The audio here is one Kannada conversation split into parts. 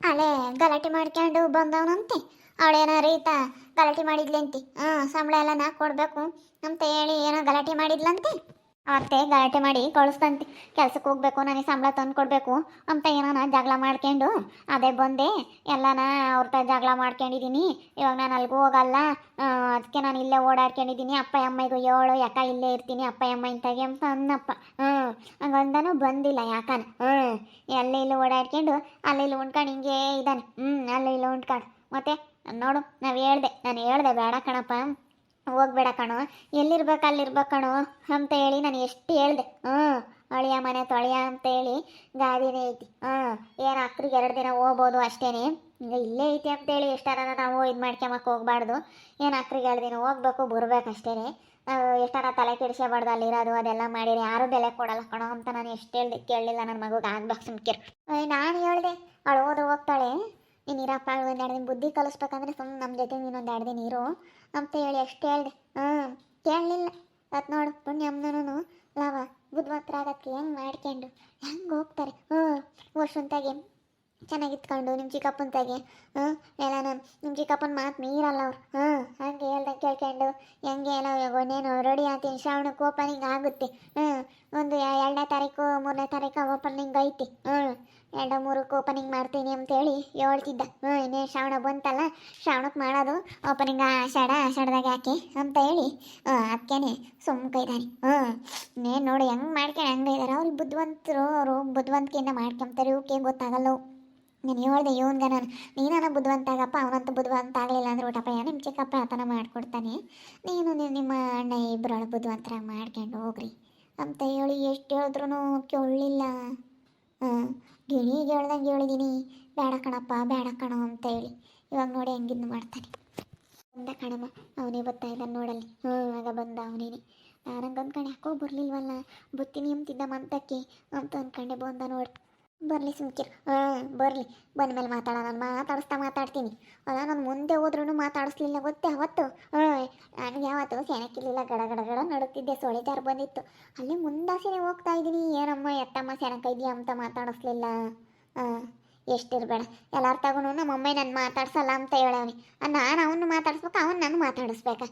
ಅಲ್ಲೇ ಗಲಾಟೆ ಮಾಡ್ಕೊಂಡು ಬಂದವನಂತೆ. ಅವಳೇನೋ ರೀತ ಗಲಾಟೆ ಮಾಡಿದ್ಲಂತೆ. ಹಾಂ ಸಂಬಳ ಎಲ್ಲ ನಾ ಕೊಡಬೇಕು ಅಂತ ಹೇಳಿ ಏನೋ ಗಲಾಟೆ ಮಾಡಿದ್ಲಂತೆ. ಅತ್ತೆ ಗಲಾಟೆ ಮಾಡಿ ಕಳಿಸ್ತಂತೆ ಕೆಲ್ಸಕ್ಕೆ ಹೋಗ್ಬೇಕು, ನನಗೆ ಸಂಬಳ ತಂದು ಕೊಡಬೇಕು ಅಂತ ಏನಾನ ಜಗಳ ಮಾಡ್ಕೊಂಡು, ಅದೇ ಬಂದೆ. ಎಲ್ಲನ ಅವ್ರ ಜಗಳ ಮಾಡ್ಕೊಂಡಿದ್ದೀನಿ ಇವಾಗ ನಾನು ಅಲ್ಲಿಗೂ ಹೋಗಲ್ಲ. ಅದಕ್ಕೆ ನಾನು ಇಲ್ಲೇ ಓಡಾಡ್ಕೊಂಡಿದ್ದೀನಿ ಅಪ್ಪ ಅಮ್ಮಗೂ ಏಳು, ಯಾಕ ಇಲ್ಲೇ ಇರ್ತೀನಿ? ಅಪ್ಪ, ಅಮ್ಮ ಇಂತಾಗೆ ಅಂತ ಅನ್ನಪ್ಪ. ಹ್ಞೂ. ಹಂಗಂದನು ಬಂದಿಲ್ಲ ಯಾಕನ. ಹ್ಞೂ. ಎಲ್ಲ ಇಲ್ಲಿ ಓಡಾಡ್ಕೊಂಡು, ಅಲ್ಲಿ ಇಲ್ಲಿ ಉಂಡ್ಕೊಂಡು ಹಿಂಗೆ ಇದ್ದಾನೆ. ಹ್ಞೂ, ಅಲ್ಲಿ ಇಲ್ಲಿ ಉಂಡ್ಕೊಂಡು ಮತ್ತೆ ನೋಡು, ನಾವು ಹೇಳ್ದೆ, ನಾನು ಹೇಳ್ದೆ ಬೇಡ ಕಣಪ್ಪ. ಹೋಗ್ಬೇಡ ಕಣೋ. ಎಲ್ಲಿರ್ಬೇಕು ಅಲ್ಲಿರ್ಬೇಕು ಕಣೋ ಅಂತ ಹೇಳಿ ನಾನು ಎಷ್ಟು ಹೇಳ್ದೆ. ಹ್ಞೂ, ಅಳಿಯ ಮನೆ ತೊಳೆಯ ಅಂತ ಹೇಳಿ ಗಾದಿನೇ ಐತಿ. ಹ್ಞೂ, ಏನು ಅಕ್ರಿಗೆ ಎರಡು ದಿನ ಹೋಗ್ಬೋದು ಅಷ್ಟೇನೆ. ಈಗ ಇಲ್ಲೇ ಐತಿ ಅಂತೇಳಿ ಎಷ್ಟಾರ ನಾವು ಇದು ಮಾಡ್ಕೊಂಬಕ್ಕೆ ಹೋಗ್ಬಾರ್ದು. ಏನು ಅಕ್ರಿಗೆ ಎರಡು ದಿನ ಹೋಗ್ಬೇಕು, ಬರ್ಬೇಕು ಅಷ್ಟೇ ಎಷ್ಟಾರ ತಲೆ ಕೆಡಿಸ್ಕೋಬಾರ್ದು ಅಲ್ಲಿರೋದು, ಅದೆಲ್ಲ ಮಾಡಿರಿ. ಯಾರೂ ಬೆಲೆ ಕೊಡಲ್ಲ ಕಣೋ ಅಂತ ನಾನು ಎಷ್ಟು ಹೇಳ್ದೆ ಕೇಳಲಿಲ್ಲ ನನ್ನ ಮಗುಗೆ. ಆಗ್ಬೇಕು ಸುಮ್ಕಿರ್. ನಾನು ಹೇಳ್ದೆ ಅಳು ಓದು ಹೋಗ್ತಾಳೆ. ನೀನು ಇರಪ್ಪ ಎರಡು ದಿನ ಬುದ್ಧಿ ಕಲಿಸ್ಬೇಕಂದ್ರೆ ಸುಮ್ಮನೆ ನಮ್ಮ ಜೊತೆ ಒಂದು ಎರಡು ದಿನ ಇರು. ಅಂತ ಹೇಳಿ ಅಷ್ಟು ಹೇಳ್ದೆ. ಹಾಂ ಕೇಳಲಿಲ್ಲ. ಅದು ನೋಡು ಪುಣ್ಯಮ್ಮನೂ ಲಾವ, ಬುದ್ಧಿವಂತರಾಗಕ್ಕೆ ಹೆಂಗೆ ಮಾಡ್ಕೊಂಡು ಹೆಂಗೆ ಹೋಗ್ತಾರೆ. ಹ್ಞೂ ವರ್ಷಂತಾಗೆ ಚೆನ್ನಾಗಿ ನಿಮ್ಮ ಚಿಕ್ಕಪ್ಪನ ತಗೆ ಹ್ಞೂ ಎಲ್ಲ ನಿಮ್ಮ ಚಿಕ್ಕಪ್ಪನ ಮಾತು ಮೀರಲ್ಲ ಅವ್ರು ಹ್ಞೂ ಹಂಗೆ ಹೇಳ್ದೆ ಕೇಳ್ಕೊಂಡು, ಹೆಂಗೆ ಎಲ್ಲ ಒಂದೇನು ರೆಡಿ ಆಗ್ತೀನಿ, ಶ್ರಾವಣಕ್ಕೆ ಓಪನಿಂಗ್ ಆಗುತ್ತೆ ಹ್ಞೂ ಒಂದು ಎರಡನೇ ತಾರೀಕು, ಮೂರನೇ ತಾರೀಕು ಓಪನಿಂಗ್ ಐತಿ ಹ್ಞೂ ಎರಡು ಮೂರಕ್ಕೆ ಓಪನಿಂಗ್ ಮಾಡ್ತೀನಿ ಅಂತೇಳಿ ಹೇಳ್ತಿದ್ದ ಹ್ಞೂ ಇನ್ನೇ ಶ್ರಾವಣ ಬಂತಲ್ಲ ಶ್ರಾವಣಕ್ಕೆ ಮಾಡೋದು, ಓಪನಿಂಗ್ ಆಷಾಢ, ಆಷಾಢದಾಗ ಯಾಕೆ ಅಂತ ಹೇಳಿ ಅದಕ್ಕೇನೆ ಸುಮ್ಮ ಕೈದಾನೆ ಹ್ಞೂ ಇನ್ನೇನು ನೋಡಿ ಹೆಂಗೆ ಮಾಡ್ಕೊಂಡು ಹೆಂಗೆ ಇದ್ದಾರೆ ಅವ್ರಿಗೆ ಬುದ್ಧಿವಂತರು ಅವರು ಬುದ್ಧಿವಂತಿಕೆಯಿಂದ ಮಾಡ್ಕೊಂತಾರೆ ಇವಕ್ಕೆ ಗೊತ್ತಾಗಲ್ಲ. ನಾನು ಹೇಳ್ದೆ ಇವನ್ಗೆ ನಾನು, ನೀನಾನ ಬುದ್ಧಿವಂತ ಆಗಪ್ಪ ಅವನಂತೂ ಬುದ್ಧಿವಂತ ಆಗಲಿಲ್ಲ ಅಂದ್ರೆ ಊಟಪ್ಪ ನಿಮ್ಮ ಚಿಕ್ಕಪ್ಪ ಆತನ ಮಾಡ್ಕೊಡ್ತಾನೆ. ನೀನು ನಿಮ್ಮ ಅಣ್ಣ ಇಬ್ಬರೊಳ ಬುದ್ಧಿವಂತರಾಗಿ ಮಾಡ್ಕೊಂಡು ಹೋಗ್ರಿ ಅಂತ ಹೇಳಿ ಎಷ್ಟು ಹೇಳಿದ್ರು ಕೇಳಲಿಲ್ಲ. ಹಾಂ ಗಿಣಿಗೆ ಹೇಳ್ದಂಗೆ ಹೇಳಿದ್ದೀನಿ ಬೇಡ ಕಣಪ್ಪ, ಬೇಡ ಕಣ ಅಂತ ಹೇಳಿ. ಇವಾಗ ನೋಡಿ ಹೆಂಗಿದ್ದು ಮಾಡ್ತಾನೆ. ಬಂದ ಕಣಮ್ಮ, ಅವನೇ ಬರ್ತಾ ಇದ್ದಾನೆ ನೋಡಲ್ಲಿ. ಹ್ಞೂ ಇವಾಗ ಬಂದ ಅವನೇನೆ. ನಾನಂಗೆ ಅಂದ್ಕೊಂಡು ಯಾಕೋ ಬರಲಿಲ್ವಲ್ಲ ಬುತ್ತೀನಿ ಅಂತಿದ್ದ ಮಂತಕ್ಕೆ ಅಂತ ಅಂದ್ಕೊಂಡೆ ಬಂದ ನೋಡಿ. ಬರಲಿ ಸುಮ್ಕಿರ್. ಹಾಂ ಬರಲಿ. ಬಂದ ಮೇಲೆ ಮಾತಾಡ, ನಾನು ಮಾತಾಡಿಸ್ತಾ ಮಾತಾಡ್ತೀನಿ. ಅಲ್ಲ ನಾನು ಮುಂದೆ ಹೋದ್ರೂ ಮಾತಾಡಿಸ್ಲಿಲ್ಲ ಗೊತ್ತೇ ಅವತ್ತು? ಹಾಂ ನನಗೆ ಯಾವತ್ತು ಸೆಣಕ್ಕಿರ್ಲಿಲ್ಲ ಗಡ ಗಡ ಗಡ ನಡುತ್ತಿದ್ದೆ ಸೊಳೆ ಜಾರು ಬಂದಿತ್ತು. ಅಲ್ಲಿ ಮುಂದಾಸೆನೆ ಹೋಗ್ತಾ ಇದ್ದೀನಿ. ಏನಮ್ಮ, ಎತ್ತಮ್ಮ, ಸೆಣಕೈದ್ಯಾ ಅಂತ ಮಾತಾಡಿಸ್ಲಿಲ್ಲ. ಹಾಂ ಎಷ್ಟಿರಬೇಡ. ಎಲ್ಲಾರ ತಗೊಂಡು ನಮ್ಮ ಅಮ್ಮ ನನ್ನ ಮಾತಾಡ್ಸಲ್ಲ ಅಂತ ಹೇಳವನಿ. ನಾನು ಅವನು ಮಾತಾಡಿಸ್ಬೇಕು, ಅವನು ನಾನು ಮಾತಾಡಿಸ್ಬೇಕಾ?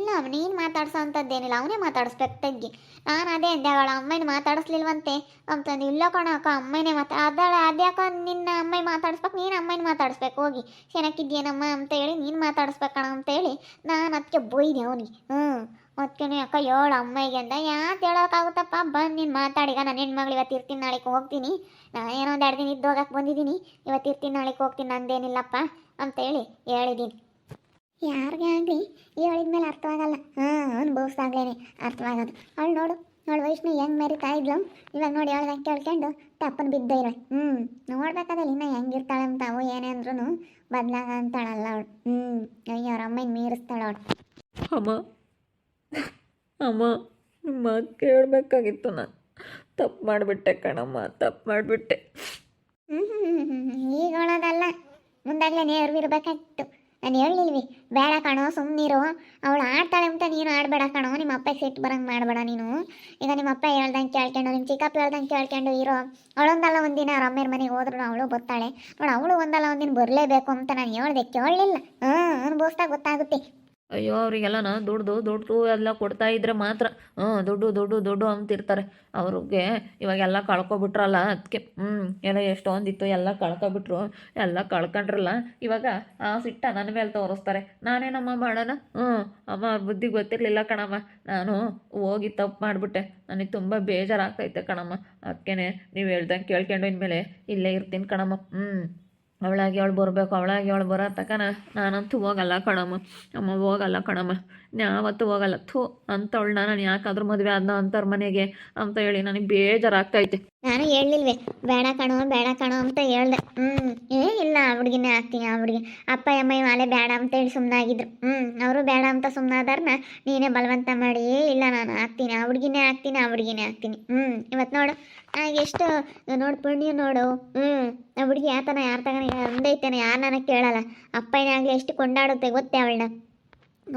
ಇಲ್ಲ ನೀನು ಮಾತಾಡ್ಸೋ ಅಂಥದ್ದೇನಿಲ್ಲ ಅವನೇ ಮಾತಾಡಿಸ್ಬೇಕು ತಗ್ಗಿ ನಾನು ಅದೇ ಅಂದೆ, ಅವಳ ಅಮ್ಮನ ಮಾತಾಡಿಸ್ಲಿಲ್ವಂತೆ. ಅಂತಂದು ಇಲ್ಲ ಕಣ, ಅಕ್ಕ ಅಮ್ಮನೇ ಮಾತಾ, ಅದಾಳ ಅದ್ಯಾಕ ನಿನ್ನ ಅಮ್ಮನ ಮಾತಾಡಿಸ್ಬೇಕು, ನೀನು ಅಮ್ಮನ ಮಾತಾಡಿಸ್ಬೇಕು, ಹೋಗಿ. ಚೆನ್ನಾಗಿದ್ಯೇನಮ್ಮ ಅಂತ ಹೇಳಿ, ನೀನು ಮಾತಾಡಿಸ್ಬೇಕಣ ಅಂತ ಹೇಳಿ, ನಾನು ಅದಕ್ಕೆ ಬೈದೆ ಅವನಿಗೆ. ಹ್ಞೂ ಅದಕ್ಕೆ ಅಕ್ಕ ಏಳು ಅಮ್ಮಗೆ ಅಂದ. ಯಾಕೆ ಹೇಳೋಕ್ಕಾಗುತ್ತಪ್ಪ ಬಂದು ನೀನು ಮಾತಾಡಿಗ ನಾನು ಹೆಣ್ಮಗಳು ಇವತ್ತು ಇರ್ತೀನಿ, ನಾಳೆಗೆ ಹೋಗ್ತೀನಿ. ನಾನು ಏನೋ ಒಂದು ಎರಡು ದಿನ ಇದ್ದು ಹೋಗಕ್ಕೆ ಬಂದಿದ್ದೀನಿ, ಇವತ್ತು ಇರ್ತೀನಿ, ನಾಳೆಗೆ ಹೋಗ್ತೀನಿ, ನಂದೇನಿಲ್ಲಪ್ಪ ಅಂತೇಳಿ ಹೇಳಿದ್ದೀನಿ ಯಾರಿಗೆ ಆಗಲಿ ಹೇಳಿದ್ಮೇಲೆ ಅರ್ಥವಾಗಲ್ಲ ಹಾಂ ಅನುಭವಿಸ್ದಾಗ್ಲೇನೆ ಅರ್ಥವಾಗೋದು ಅವಳು ನೋಡು ಅವಳು ವೈಷ್ಣು ಹೆಂಗೆ ಮೆರಿತಾ ಇದ್ಲು ಇವಾಗ ನೋಡಿ ಹೇಳ್ದಂಗೆ ಕೇಳ್ಕೊಂಡು ತಪ್ಪನ ಬಿದ್ದ ಇರೋ ಹ್ಞೂ ನೋಡ್ಬೇಕಾದಲ್ಲಿ ಇನ್ನ ಹೆಂಗಿರ್ತಾಳೆ ಅಂತ ಅವು ಏನೇ ಅಂದ್ರೂ ಬದಲಾಗ ಅಂತಾಳಲ್ಲ ಅವಳು ಹ್ಞೂ ಅಯ್ಯೋ ಅವ್ರ ಅಮ್ಮನ ಮೀರಿಸ್ತಾಳೆ ಅವಳು ಅಮ್ಮ ಅಮ್ಮ ನಿಮ್ಮ ಮಾತು ಕೇಳಬೇಕಾಗಿತ್ತು ನಾನು ತಪ್ಪು ಮಾಡಿಬಿಟ್ಟೆ ಕಣಮ್ಮ ತಪ್ಪು ಮಾಡಿಬಿಟ್ಟೆ ಹ್ಞೂ ಈಗ ಹೇಳೋದಲ್ಲ ಮುಂದಾಗಲೇ ನೇರ್ವಿರ್ಬೇಕಾಗಿತ್ತು ನಾನು ಹೇಳಿಲ್ವಿ ಬೇಡ ಕಣೋ ಸುಮ್ಮನಿರು ಅವಳು ಆಡ್ತಾಳೆ ಅಂತ ನೀನು ಆಡಬೇಡ ಕಣೋ, ನಿಮ್ಮ ಅಪ್ಪ ಸಿಟ್ಟು ಬರಂಗೆ ಮಾಡಬೇಡ ನೀನು. ಈಗ ನಿಮ್ಮ ಅಪ್ಪ ಹೇಳ್ದಂಗೆ ಕೇಳ್ಕೊಂಡು, ನಿಮ್ಮ ಚಿಕ್ಕಪ್ಪ ಹೇಳ್ದಂಗೆ ಕೇಳ್ಕೊಂಡು ಇರೋ, ಅವಳೊಂದಲ್ಲ ಒಂದಿನ ರಮ್ಮೇರ ಮನೆಗೆ ಹೋದ್ರು ಅವಳು ಬರ್ತಾಳೆ. ನೋಡಿ, ಅವಳು ಒಂದಲ್ಲ ಒಂದಿನ ಬರಲೇಬೇಕು ಅಂತ ನಾನು ಹೇಳ್ದೆ, ಕೇಳಲಿಲ್ಲ. ಹಾಂ ಅನುಭವಿಸ್ದಾಗ ಗೊತ್ತಾಗುತ್ತೆ. ಅಯ್ಯೋ, ಅವರಿಗೆಲ್ಲನ ದುಡ್ಡು ದುಡ್ಡು ಎಲ್ಲ ಕೊಡ್ತಾ ಇದ್ರೆ ಮಾತ್ರ, ಹ್ಞೂ, ದುಡ್ಡು ದುಡ್ಡು ದುಡ್ಡು ಅಂತಿರ್ತಾರೆ ಅವ್ರಿಗೆ ಇವಾಗೆಲ್ಲ ಕಳ್ಕೊಬಿಟ್ರಲ್ಲ ಅದಕ್ಕೆ ಹ್ಞೂ ಎಲ್ಲ ಎಷ್ಟೊಂದಿತ್ತು, ಎಲ್ಲ ಕಳ್ಕೊಬಿಟ್ರು, ಎಲ್ಲ ಕಳ್ಕೊಂಡ್ರಲ್ಲ, ಇವಾಗ ಆ ಸಿಟ್ಟ ನನ್ನ ಮೇಲೆ ತೋರಿಸ್ತಾರೆ. ನಾನೇನಮ್ಮ ಮಾಡೋಣ? ಹ್ಞೂ, ಅಮ್ಮ ಬುದ್ಧಿ ಗೊತ್ತಿರಲಿಲ್ಲ ಕಣಮ್ಮ. ನಾನು ಹೋಗಿ ತಪ್ಪು ಮಾಡಿಬಿಟ್ಟೆ. ನನಗೆ ತುಂಬ ಬೇಜಾರಾಗ್ತೈತೆ ಕಣಮ್ಮ. ಅದಕ್ಕೇ ನೀವು ಹೇಳ್ದಂಗೆ ಕೇಳ್ಕೊಂಡು ಇನ್ಮೇಲೆ ಇಲ್ಲೇ ಇರ್ತೀನಿ ಕಣಮ್ಮ. ಹ್ಞೂ. ಅವಳಾಗಿ ಅವಳು ಬರಬೇಕು ಅವಳಾಗಿ ಅವಳು ಬರೋ ತಕನ ನಾನಂತೂ ಹೋಗಲ್ಲ ಕಣಮ್ಮ. ಅಮ್ಮ ಹೋಗಲ್ಲ ಕಣಮ್ಮ. ಯಾವತ್ತೂ ಹೋಗಲ್ಲ ಥೂ ಅಂಥವಳನ್ನ ನಾನು ಯಾಕಾದ್ರೂ ಮದುವೆ ಆದ್ನ ಅಂತವ್ರ ಮನೆಗೆ ಅಂತ ಹೇಳಿ ನನಗೆ ಬೇಜಾರಾಗ್ತೈತೆ. ನಾನು ಹೇಳಿಲ್ವೇ ಬೇಡ ಕಣೋ ಬೇಡ ಕಣೋ ಅಂತ ಹೇಳ್ದೆ. ಹ್ಞೂ ಏ, ಇಲ್ಲ ಆ ಹುಡುಗಿನೇ ಹಾಕ್ತೀನಿ ಆ ಹುಡುಗಿ. ಅಪ್ಪ, ಅಮ್ಮ ಮಾಲೆ ಬೇಡ ಅಂತ ಹೇಳಿ ಸುಮ್ಮನಾಗಿದ್ರು ಹ್ಞೂ ಅವರು ಬೇಡ ಅಂತ ಸುಮ್ಮನಾದಾರನ್ನ ನೀನೇ ಬಲವಂತ ಮಾಡಿ ಇಲ್ಲ, ನಾನು ಹಾಕ್ತೀನಿ ಆ ಹುಡುಗಿನೇ ಹಾಕ್ತೀನಿ ಆ ಹುಡುಗಿನೇ ಹಾಕ್ತೀನಿ ಹ್ಞೂ ಇವತ್ತು ನೋಡು ಎಷ್ಟು, ನೋಡು ಪುಣ್ಯ ನೋಡು. ಹ್ಞೂ ಆ ಹುಡುಗಿ ಯಾತನ ಯಾರ ತಗನ ಒಂದೈತೇನೆ ಯಾರು ನನಗೆ ಕೇಳಲ್ಲ. ಅಪ್ಪನೇ ಆಗಲಿ, ಎಷ್ಟು ಕೊಂಡಾಡುತ್ತೆ ಗೊತ್ತೇ ಅವಳನ್ನ.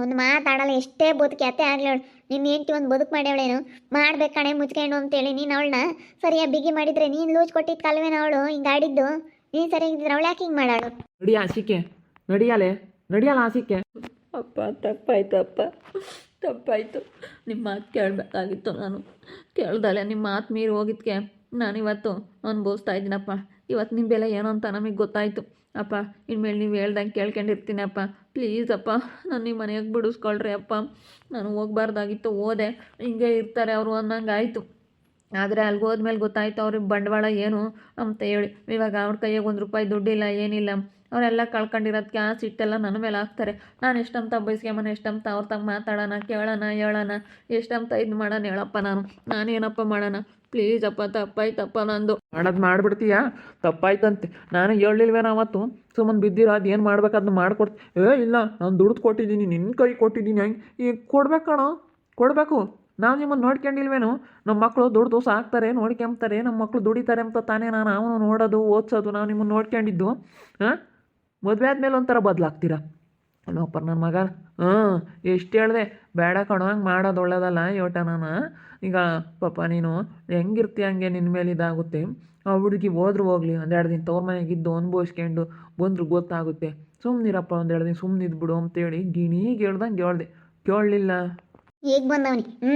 ಒಂದು ಮಾತಾಡಲ್ಲ ಎಷ್ಟೇ ಬದುಕಿ ಅತ್ತೆ ಆಗಲಿ ಅವಳು. ನಿನ್ನ ಹೆಂಡತಿ ಒಂದು ಬದುಕು ಮಾಡ್ಯವಳೇನು? ಮಾಡ್ಬೇಕು ಕಣೆ ಮುಚ್ಕೊಂಡು ಅಂತೇಳಿ ನೀನು ಅವಳನ್ನ ಸರಿಯಾಗಿ ಬಿಗಿ ಮಾಡಿದ್ರೆ ನೀನು ಲೂಜ್ ಕೊಟ್ಟಿದ್ದ ಕಲ್ವೇನ ಅವಳು ಹಿಂಗೆ ಆಡಿದ್ದು? ನೀನು ಸರಿಯಾಗಿದ್ದಿದ್ರೆ ಅವಳು ಯಾಕೆ ಹಿಂಗೆ ಮಾಡಾಳು ನಡಿ ಆಸಿಕೆ ನಡಿಯಾಲೆ? ನಡಿಯಲ್ಲ ಆಸಿಕೆ ಅಪ್ಪ ತಪ್ಪಾಯ್ತು ಅಪ್ಪ. ತಪ್ಪಾಯಿತು. ನಿಮ್ಮ ಮಾತು ಕೇಳಬೇಕಾಗಿತ್ತು ನಾನು. ಕೇಳ್ದಲೆ ನಿಮ್ಮ ಮಾತು ಮೀರಿ ಹೋಗಿದ್ಕೆ. ನಾನಿವತ್ತು ಅನುಭವಿಸ್ತಾ ಇದ್ದೀನಪ್ಪ. ಇವತ್ತು ನಿಮ್ಮ ಬೆಲೆ ಏನು ಅಂತ ನಮಗೆ ಗೊತ್ತಾಯಿತು. ಅಪ್ಪ, ಇನ್ಮೇಲೆ ನೀವು ಹೇಳ್ದಂಗೆ ಕೇಳ್ಕೊಂಡಿರ್ತೀನಿ ಅಪ್ಪ ಪ್ಲೀಸ್ ಅಪ್ಪ, ನಾನು ನಿಮ್ಮ ಮನೆಗೆ ಬಿಡಿಸ್ಕೊಳ್ರಿ ಅಪ್ಪ. ನಾನು ಹೋಗ್ಬಾರ್ದಾಗಿತ್ತು, ಹೋದೆ. ಹಿಂಗೆ ಇರ್ತಾರೆ ಅವರು ಅನ್ನಂಗೆ ಆಯಿತು ಆದರೆ ಅಲ್ಲಿಗೆ ಹೋದ್ಮೇಲೆ ಗೊತ್ತಾಯ್ತು, ಅವ್ರಿಗೆ ಬಂಡವಾಳ ಏನು ಅಂತ ಹೇಳಿ. ಇವಾಗ ಅವ್ರ ಕೈಯಾಗ ಒಂದು ರೂಪಾಯಿ ದುಡ್ಡಿಲ್ಲ, ಏನಿಲ್ಲ. ಅವರೆಲ್ಲ ಕಳ್ಕೊಂಡಿರೋದಕ್ಕೆ ಆ ಸಿಟ್ಟೆಲ್ಲ ನನ್ನ ಮೇಲೆ ಹಾಕ್ತಾರೆ. ನಾನು ಎಷ್ಟಂತ ಬಯಸ್ಕೊಂಬನ ಎಷ್ಟಂತ ಅವ್ರ ತಂಗೆ ಮಾತಾಡೋಣ, ಕೇಳೋಣ, ಹೇಳೋಣ, ಎಷ್ಟಂತ ಇದು ಮಾಡೋಣ ಹೇಳಪ್ಪ ನಾನು. ನಾನೇನಪ್ಪ ಮಾಡೋಣ? ಪ್ಲೀಸ್ ಅಪ್ಪ ತಪ್ಪಾಯ್ತಪ್ಪ ನಂದು. ಮಾಡೋದು ಮಾಡ್ಬಿಡ್ತೀಯಾ? ತಪ್ಪಾಯ್ತಂತೆ. ನಾನು ಹೇಳಿಲ್ವೇನ ಅವತ್ತು ಸುಮ್ಮನೆ ಬಿದ್ದಿರೋ? ಅದು ಏನು ಮಾಡ್ಬೇಕು? ಅದನ್ನ ಮಾಡ್ಕೊಡ್ತಿ ಏ, ಇಲ್ಲ, ನಾನು ದುಡ್ದು ಕೊಟ್ಟಿದ್ದೀನಿ ನಿನ್ನ ಕೈ ಕೊಟ್ಟಿದ್ದೀನಿ. ಹಂಗೆ ಈಗ ಕೊಡ್ಬೇಕಣ ಕೊಡಬೇಕು. ನಾವು ನಿಮ್ಮನ್ನು ನೋಡ್ಕೊಂಡಿಲ್ವೇನು? ನಮ್ಮ ಮಕ್ಕಳು ದುಡ್ದು ಸಾಕ್ತಾರೆ ನೋಡ್ಕೊಂಬ್ತಾರೆ ನಮ್ಮ ಮಕ್ಕಳು ದುಡಿತಾರೆ ಅಂತ ತಾನೇ ನಾನು ಅವನು ನೋಡೋದು, ಓದ್ಸೋದು, ನಾವು ನಿಮ್ಮನ್ನು ನೋಡ್ಕೊಂಡಿದ್ದು, ಹಾಂ? ಮದುವೆ ಆದಮೇಲೆ ಒಂಥರ ಬದಲಾಗ್ತೀರಾ? ಅಲ್ಲಪ್ಪ ನನ್ನ ಮಗ? ಹ್ಞೂ ಎಷ್ಟು ಹೇಳಿದೆ ಬೇಡ ಕಣೋ ಹಂಗೆ ಮಾಡೋದು ಒಳ್ಳೇದಲ್ಲ ಯೋಟ ನಾನು. ಈಗ ಪಾಪ ನೀನು ಹೆಂಗಿರ್ತೀಯ ಹಂಗೆ ನಿನ್ನ ಮೇಲೆ ಇದಾಗುತ್ತೆ. ಆ ಹುಡುಗಿ ಹೋದ್ರು ಹೋಗ್ಲಿ ಒಂದೆರಡು ದಿನ ತವ್ರ ಮನೆಗಿದ್ದು ಅನುಭವಿಸ್ಕೊಂಡು ಬಂದ್ರು ಗೊತ್ತಾಗುತ್ತೆ. ಸುಮ್ಮನಿರಪ್ಪ ಒಂದೆರಡು ದಿನ ಸುಮ್ಮನೆ ಇದ್ಬಿಡು ಅಂತೇಳಿ ಗಿಣಿಗೆ ಹೇಳ್ದಂಗೆ ಹೇಳ್ದೆ. ಕೇಳಲಿಲ್ಲ. ಈಗ ಬಂದವನಿ ಹ್ಞೂ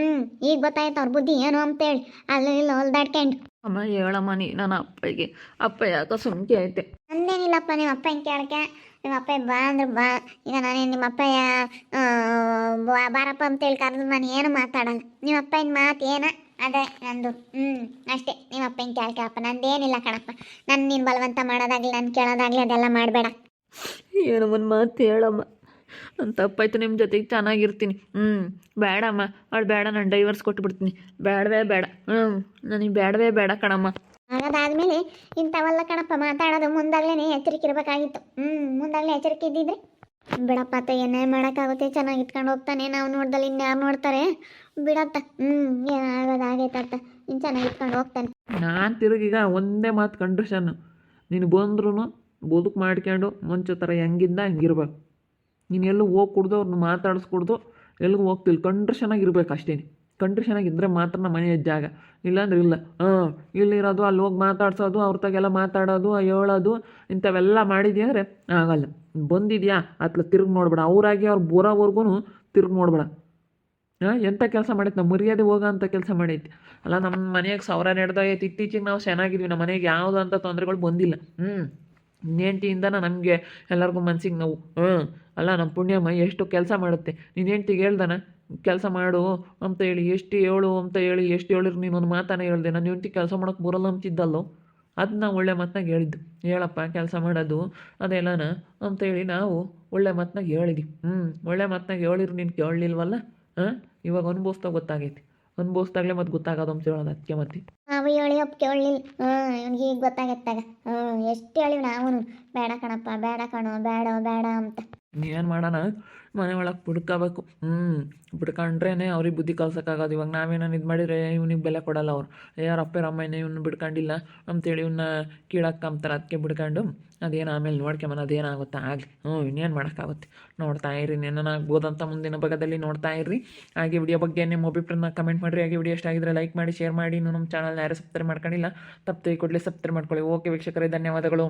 ಈಗ ಗೊತ್ತಾಯ್ತು ಅವ್ರ ಬುದ್ಧಿ ಏನು ಅಂತೇಳಿ. ಅಲ್ಲಿ ಇಲ್ಲ ಹೊಲ್ದಾಡ್ಕೊಂಡು ಅಮ್ಮ ಹೇಳಮ್ಮ ನೀ ನನ್ನ ಅಪ್ಪಗೆ ಅಪ್ಪ ಯಾಕೋ ಸುಮ್ಕೆ ಐತೆ. ನಂದೇನಿಲ್ಲಪ್ಪ ನಿಮ್ಮ ಅಪ್ಪ ಹಿಂಗೆ ಕೇಳಕ್ಕೆ ನಿಮ್ಮ ಅಪ್ಪ ಬಾ ಅಂದ್ರೆ ಬಾ. ಈಗ ನಾನು ನಿಮ್ಮ ಅಪ್ಪಯ್ಯ ಬಾರಪ್ಪ ಅಂತೇಳಿ ಕರೆದು ನಾನು ಏನು ಮಾತಾಡಲ್ಲ. ನಿಮ್ಮ ಅಪ್ಪನ ಮಾತು ಏನ? ಅದೇ ನಂದು. ಹ್ಞೂ ಅಷ್ಟೇ. ನಿಮ್ಮ ಕೇಳ್ಕಪ್ಪ ನಂದೇನಿಲ್ಲ ಕಣಪ್ಪ. ನನ್ನ ನೀನು ಬಲವಂತ ಮಾಡೋದಾಗ್ಲಿ, ನಾನು ಕೇಳೋದಾಗ್ಲಿ, ಅದೆಲ್ಲ ಮಾಡಬೇಡ. ಏನು ಒಂದು ಮಾತು ಹೇಳಮ್ಮ. ನನ್ನ ತಪ್ಪಾಯ್ತು ನಿಮ್ಮ ಜೊತೆಗೆ ಚೆನ್ನಾಗಿರ್ತೀನಿ. ಹ್ಞೂ ಬೇಡಮ್ಮ ಅವಳು ಬೇಡ ನಾನು ಡೈವರ್ಸ್ ಕೊಟ್ಬಿಡ್ತೀನಿ. ಬೇಡವೇ ಬೇಡ ಹ್ಞೂ ನನಗೆ ಬೇಡವೇ ಬೇಡ ಕಣಮ್ಮ. ಹಾಗಾದಾದ್ಮೇಲೆ ಇಂಥವೆಲ್ಲ ಕಣಪ್ಪ, ಮಾತಾಡೋದು ಮುಂದಾಗ್ಲೇ ಎಚ್ಚರಿಕೆ ಇರಬೇಕಾಗಿತ್ತು. ಹ್ಞೂ ಮುಂದಾಗ್ಲೇ ಎಚ್ಚರಿಕೆ ಇದ್ದಿದ್ರೆ. ಬಿಡಪ್ಪ ಏನೇ ಮಾಡೋಕ್ಕಾಗುತ್ತೆ, ಚೆನ್ನಾಗಿ ಇಟ್ಕೊಂಡು ಹೋಗ್ತಾನೆ. ನಾವು ನೋಡ್ದಲ್ಲಿ ಇನ್ಯಾರು ನೋಡ್ತಾರೆ? ಬಿಡತ್ತ. ಹ್ಞೂ ಏನಾಗೋದು ಆಗೈತತ್ತ ಇನ್ನು ಚೆನ್ನಾಗಿ ಇಟ್ಕೊಂಡು ಹೋಗ್ತಾನೆ. ನಾನು ತಿರುಗೀಗ ಒಂದೇ ಮಾತು ಕಂಡ್ರಿಷನ್ನು ನೀನು ಬಂದ್ರೂ ಬದುಕು ಮಾಡ್ಕೊಂಡು ಮುಂಚೆ ಥರ ಹೆಂಗಿದ್ದ ಹಂಗಿರ್ಬೇಕು ನೀನು ಎಲ್ಲೂ ಹೋಗಿ ಕುಡ್ದು ಅವ್ರನ್ನ ಮಾತಾಡಿಸ್ಕೊಡ್ದು ಎಲ್ಲಿಗೂ ಹೋಗ್ತಿಲ್ಲ ಕಂಡ್ರಿಷನಾಗಿ ಇರ್ಬೇಕು ಅಷ್ಟೇ ಕಂಡ್ರಿಷನಾಗಿ ಇದ್ದರೆ ಮಾತ್ರ ನಮ್ಮ ಮನೆಯ ಜಾಗ. ಇಲ್ಲಾಂದ್ರೆ ಇಲ್ಲ. ಹಾಂ ಇಲ್ಲಿರೋದು, ಅಲ್ಲಿ ಹೋಗಿ ಮಾತಾಡ್ಸೋದು ಅವ್ರ ತಾಗೆಲ್ಲ ಮಾತಾಡೋದು, ಹೇಳೋದು, ಇಂಥವೆಲ್ಲ ಮಾಡಿದ್ಯಾ ಅಂದರೆ ಆಗಲ್ಲ. ಬಂದಿದ್ಯಾ? ಅತ್ಲ ತಿರುಗಿ ನೋಡ್ಬೇಡ. ಅವರಾಗಿ ಅವ್ರು ಬರೋವರೆಗೂ ತಿರುಗಿ ನೋಡ್ಬೇಡ. ಹಾಂ ಎಂಥ ಕೆಲಸ ಮಾಡೈತೆ? ನಮ್ಮ ಮರ್ಯಾದೆ ಹೋಗೋ ಅಂಥ ಕೆಲಸ ಮಾಡೈತಿ. ಅಲ್ಲ ನಮ್ಮ ಮನೆಯಾಗ ಸಾವಿರ ನಡೆದೈತೆ ಇತ್ತೀಚೆಗೆ ನಾವು ಚೆನ್ನಾಗಿದ್ವಿ ನಮ್ಮ ಮನೆಗೆ ಯಾವುದು ಅಂಥ ತೊಂದರೆಗಳು ಬಂದಿಲ್ಲ. ಹ್ಞೂ ಹೆಂಡ್ತಿಯಿಂದನ ನಮಗೆ ಎಲ್ಲರಿಗೂ ಮನ್ಸಿಗೆ ನಾವು. ಹ್ಞೂ ಅಲ್ಲ ನಮ್ಮ ಪುಣ್ಯಮ್ಮ ಎಷ್ಟು ಕೆಲಸ ಮಾಡುತ್ತೆ? ನೀನು ಹೆಂಡ್ತಿಗೆ ಹೇಳ್ದಾನ? ಕೆಲಸ ಮಾಡು ಅಂತ ಹೇಳಿ, ಎಷ್ಟು ಹೇಳು ಅಂತ ಹೇಳಿ, ಎಷ್ಟು ಹೇಳಿರು ನೀನು ಒಂದು ಮಾತಾನೆ ಹೇಳ್ದೆ. ನಾನು ಹೆಂಡ್ತಿ ಕೆಲಸ ಮಾಡೋಕೆ ಬರಲ್ಲ ಅಂತಿದ್ದಲ್ಲೋ? ಅದನ್ನ ಒಳ್ಳೆ ಮಾತನಾಗ ಹೇಳಿದ್ದು. ಹೇಳಪ್ಪ, ಕೆಲಸ ಮಾಡೋದು, ಅದೆಲ್ಲನ ಅಂತೇಳಿ ನಾವು ಒಳ್ಳೆ ಮಾತನಾಗ ಹೇಳಿದ್ವಿ. ಹ್ಞೂ ಒಳ್ಳೆ ಮಾತನಾಗ ಹೇಳಿರು ನೀನು ಕೇಳಲಿಲ್ವಲ್ಲ? ಹಾಂ? ಇವಾಗ ಅನುಭವಿಸ್ದಾಗ ಗೊತ್ತಾಗೈತಿ. ಅನುಭವಿಸ್ದಾಗಲೇ ಮತ್ತೆ ಗೊತ್ತಾಗೋದು ಅಂತ ಹೇಳೋದು ಅದಕ್ಕೆ ಮತ್ತೆ. ನಾವು ಹೇಳಿ ಒಪ್ಪಿಗೆ ಕೇಳಲಿಲ್ಲ. ಹ್ಞೂ ಇವ್ನಿಗೆ ಈಗ ಗೊತ್ತಾಗತ್ತಾಗ. ಹ್ಞೂ ಎಷ್ಟು ಹೇಳಿವ್ ನಾವು ಬೇಡ ಕಣಪ್ಪ, ಬೇಡ ಕಣೋ, ಬೇಡ ಬೇಡ ಅಂತ. ಏನು ಮಾಡೋಣ? ಮನೆ ಒಳಗೆ ಬಿಡ್ಕೋಬೇಕು ಹ್ಞೂ ಬಿಡ್ಕೊಂಡ್ರೇನೆ ಅವ್ರಿಗೆ ಬುದ್ಧಿ ಕಲ್ಸೋಕ್ಕಾಗೋದು. ಇವಾಗ ನಾವೇನೋ ಇದು ಮಾಡಿದರೆ ಇವ್ನಿಗೆ ಬೆಲೆ ಕೊಡಲ್ಲ ಅವ್ರು. ಯಾರ ಅಪ್ಪ ಅಮ್ಮನೇ ಇವ್ನ ಬಿಡ್ಕೊಂಡಿಲ್ಲ ಅಂತೇಳಿ ಇವನ್ನ ಕೀಳಕ್ಕಂತಾರೆ ಅದಕ್ಕೆ ಬಿಡ್ಕೊಂಡು ಅದೇನು ಆಮೇಲೆ ನೋಡ್ಕೊಂಬನ ಅದೇನಾಗುತ್ತೆ ಆಗಲಿ. ಹ್ಞೂ ಇನ್ನೇನು ಮಾಡೋಕ್ಕಾಗುತ್ತೆ? ನೋಡ್ತಾ ಇರ್ರಿ. ಏನಾಗ್ಬೋದಂತ ಮುಂದಿನ ಭಾಗದಲ್ಲಿ ನೋಡ್ತಾ ಇರ್ರಿ. ಹಾಗೆ ವಿಡಿಯೋ ಬಗ್ಗೆ ನಿಮ್ಮ ಅಭಿಪ್ರಾಯನ ಕಮೆಂಟ್ ಮಾಡಿರಿ. ಹಾಗೆ ವಿಡಿಯೋ ಎಷ್ಟಾಗಿದ್ರೆ ಲೈಕ್ ಮಾಡಿ ಶೇರ್ ಮಾಡಿ. ನಮ್ಮ ನಮ್ಮ ಚಾನಲ್ನ ಯಾರು ಸಬ್ಸ್ಕ್ರೈಬ್ ಮಾಡ್ಕೊಂಡಿಲ್ಲ ತಪ್ಪು ಕೊಡಲಿ ಸಬ್ಸ್ಕ್ರೈಬ್ ಮಾಡ್ಕೊಳ್ಳಿ ಓಕೆ ವೀಕ್ಷಕರೇ ಧನ್ಯವಾದಗಳು.